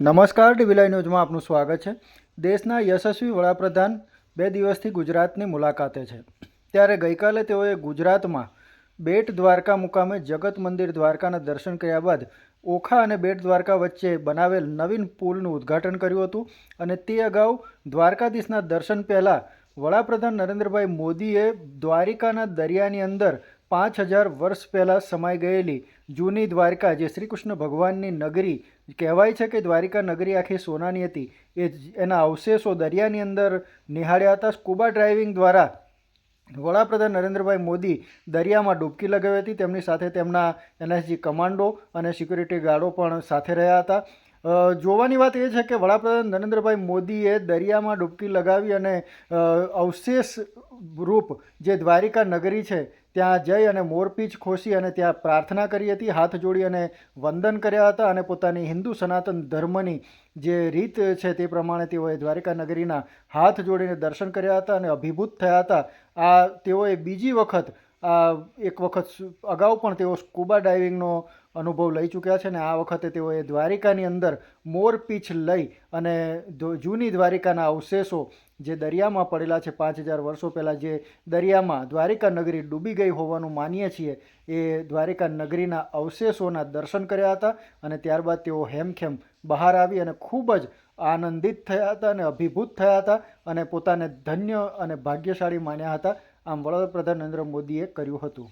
નમસ્કાર, ડીવીલાઈ ન્યૂઝમાં આપનું સ્વાગત છે. દેશના યશસ્વી વડાપ્રધાન બે દિવસથી ગુજરાતની મુલાકાતે છે. ત્યારે ગઈકાલે તેઓએ ગુજરાતમાં બેટ દ્વારકા મુકામે જગત મંદિર દ્વારકાના દર્શન કર્યા બાદ ઓખા અને બેટ દ્વારકા વચ્ચે બનાવેલ નવીન પુલનું ઉદ્ઘાટન કર્યું હતું અને તે અગાઉ દ્વારકાધીશના દર્શન પહેલાં વડાપ્રધાન નરેન્દ્રભાઈ મોદીએ દ્વારિકાના દરિયાની અંદર પાંચ હજાર વર્ષ પહેલાં સમાઈ ગયેલી જૂની દ્વારકા, જે શ્રી કૃષ્ણ ભગવાનની નગરી કહેવાય છે કે દ્વારિકા નગરી આખી સોનાની હતી, એ એના અવશેષો દરિયાની અંદર નિહાળ્યા હતા. સ્કૂબા ડ્રાઇવિંગ દ્વારા વડાપ્રધાન નરેન્દ્રભાઈ મોદી દરિયામાં ડૂબકી લગાવી હતી. તેમની સાથે તેમના એનએસજી કમાન્ડો અને સિક્યુરિટી ગાર્ડો પણ સાથે રહ્યા હતા. જોવાની વાત એ છે કે વડાપ્રધાન નરેન્દ્રભાઈ મોદીએ દરિયામાં ડૂબકી લગાવી અને અવશેષ રૂપ જે દ્વારિકા નગરી છે, ત્યાં જઈ અને મોરપીચ ખોસી અને ત્યાં પ્રાર્થના કરી હતી, હાથ જોડી અને વંદન કર્યા હતા અને પોતાની હિન્દુ સનાતન ધર્મની જે રીત છે તે પ્રમાણે તેઓએ દ્વારિકા નગરીના હાથ જોડીને દર્શન કર્યા હતા અને અભિભૂત થયા હતા. આ તેઓએ બીજી વખત એક વખત અગાઉ પણ તેઓ સ્કૂબા ડાઇવિંગનો અનુભવ લઈ ચૂક્યા છે ને આ વખતે તેઓએ દ્વારિકાની અંદર મોરપીંછ લઈ અને જૂની દ્વારિકાના અવશેષો જે દરિયામાં પડેલા છે પાંચ હજાર વર્ષો પહેલાં જે દરિયામાં દ્વારિકા નગરી ડૂબી ગઈ હોવાનું માનીએ છીએ, એ દ્વારિકા નગરીના અવશેષોના દર્શન કર્યા હતા અને ત્યારબાદ તેઓ હેમખેમ બહાર આવી અને ખૂબ જ આનંદિત થયા હતા અને અભિભૂત થયા હતા અને પોતાને ધન્ય અને ભાગ્યશાળી માન્યા હતા. આમ વડાપ્રધાન નરેન્દ્ર મોદીએ કર્યું હતું.